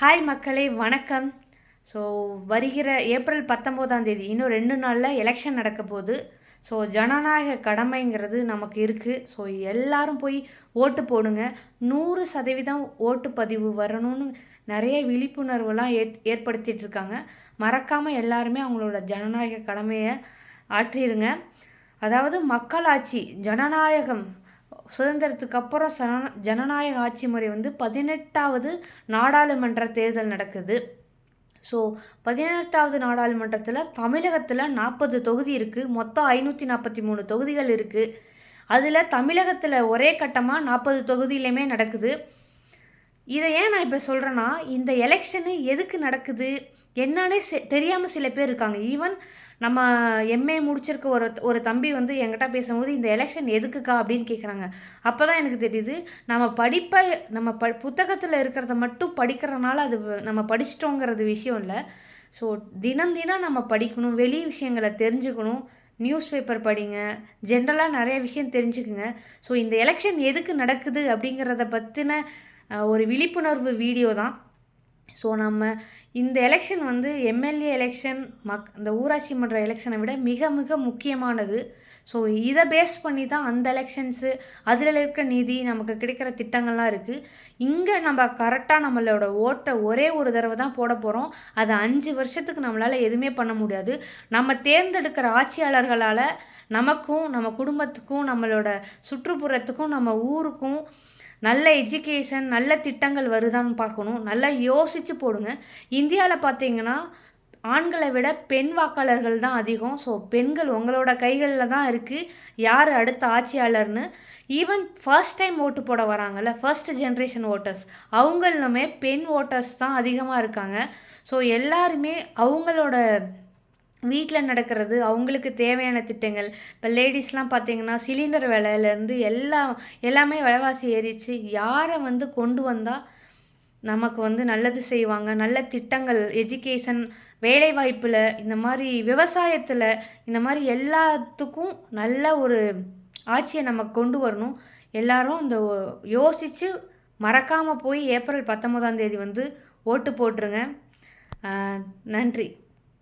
Hi மக்களே வணக்கம். So வருகிற ஏப்ரல் பத்தொம்போதாம் தேதி இன்னும் ரெண்டு நாளில் எலெக்ஷன் நடக்க போகுது. ஸோ ஜனநாயக கடமைங்கிறது நமக்கு இருக்குது ஸோ எல்லாரும் போய் ஓட்டு போடுங்க. நூறு சதவீதம் ஓட்டு பதிவு வரணும்னு நிறைய விழிப்புணர்வுலாம் ஏற் ஏற்படுத்திகிட்டு இருக்காங்க. மறக்காமல் எல்லாருமே அவங்களோட ஜனநாயக கடமையை ஆற்றிடுங்க அதாவது மக்களாட்சி ஜனநாயகம் சுதந்திரத்துக்கு அப்புறம் சன ஜனநாயக ஆட்சி முறை வந்து பதினெட்டாவது நாடாளுமன்ற தேர்தல் நடக்குது. ஸோ பதினெட்டாவது நாடாளுமன்றத்தில் தமிழகத்தில் நாற்பது தொகுதி இருக்குது மொத்தம் ஐநூற்றி நாற்பத்தி மூணு தொகுதிகள் இருக்குது அதில் தமிழகத்தில் ஒரே கட்டமாக நாற்பது தொகுதியிலையுமே நடக்குது. இதை ஏன் நான் இப்போ சொல்கிறேன்னா இந்த எலெக்ஷனு எதுக்கு நடக்குது? என்னன்னே தெரியாமல் சில பேர் இருக்காங்க. ஈவன் நம்ம எம்ஏ முடிச்சிருக்க ஒரு ஒரு தம்பி வந்து என்கிட்ட பேசும்போது இந்த எலெக்ஷன் எதுக்குக்கா? அப்படின்னு கேட்குறாங்க அப்போ தான் எனக்கு தெரியுது நம்ம படிப்பை நம்ம ப புத்தகத்தில் இருக்கிறத மட்டும் படிக்கிறனால அது நம்ம படிச்சிட்டோங்கிறது விஷயம் இல்லை. ஸோ தினம் தினம் நம்ம படிக்கணும் வெளி விஷயங்களை தெரிஞ்சுக்கணும். நியூஸ் பேப்பர் படிங்க. ஜென்ரலாக நிறைய விஷயம் தெரிஞ்சுக்குங்க. ஸோ இந்த எலெக்ஷன் எதுக்கு நடக்குது அப்படிங்கிறத பற்றின ஒரு விழிப்புணர்வு வீடியோ தான். ஸோ நம்ம இந்த எலெக்ஷன் வந்து எம்எல்ஏ எலெக்ஷன் மக் இந்த ஊராட்சி மன்ற எலெக்ஷனை விட மிக மிக முக்கியமானது. ஸோ இதை பேஸ் பண்ணி தான் அந்த எலெக்ஷன்ஸு அதில் இருக்க நிதி நமக்கு கிடைக்கிற திட்டங்கள்லாம் இருக்குது இங்கே நம்ம கரெக்டாக நம்மளோட ஓட்டை ஒரே ஒரு தடவை தான் போட போகிறோம் அது அஞ்சு வருஷத்துக்கு நம்மளால் எதுவுமே பண்ண முடியாது. நம்ம தேர்ந்தெடுக்கிற ஆட்சியாளர்களால் நமக்கும் நம்ம குடும்பத்துக்கும் நம்மளோட சுற்றுப்புறத்துக்கும் நம்ம ஊருக்கும் நல்ல எஜுகேஷன் நல்ல திட்டங்கள் வருதான்னு பார்க்கணும். நல்லா யோசித்து போடுங்க. இந்தியாவில் பார்த்தீங்கன்னா ஆண்களை விட பெண் வாக்காளர்கள் தான் அதிகம். ஸோ பெண்கள் உங்களோட கைகளில் தான் இருக்குது யார் அடுத்த ஆட்சியாளர்னு? ஈவன் ஃபர்ஸ்ட் டைம் ஓட்டு போட வராங்கல்ல ஃபர்ஸ்ட் ஜென்ரேஷன் ஓட்டர்ஸ் அவங்களுமே பெண் ஓட்டர்ஸ் தான் அதிகமாக இருக்காங்க. ஸோ எல்லாருமே அவங்களோட வீட்டில் நடக்கிறது அவங்களுக்கு தேவையான திட்டங்கள். இப்போ லேடிஸ்லாம் பார்த்தீங்கன்னா சிலிண்டர் விலையிலேருந்து எல்லாம் எல்லாமே விலைவாசி ஏறிச்சு யாரை வந்து கொண்டு வந்தால் நமக்கு வந்து நல்லது செய்வாங்க? நல்ல திட்டங்கள் எஜுகேஷன் வேலைவாய்ப்பில் இந்த மாதிரி விவசாயத்தில் இந்த மாதிரி எல்லாத்துக்கும் நல்ல ஒரு ஆட்சியை நம்ம கொண்டு வரணும். எல்லாரும் இந்த யோசித்து மறக்காமல் போய் ஏப்ரல் பத்தொம்போதாம் தேதி வந்து ஓட்டு போட்டுருங்க. நன்றி.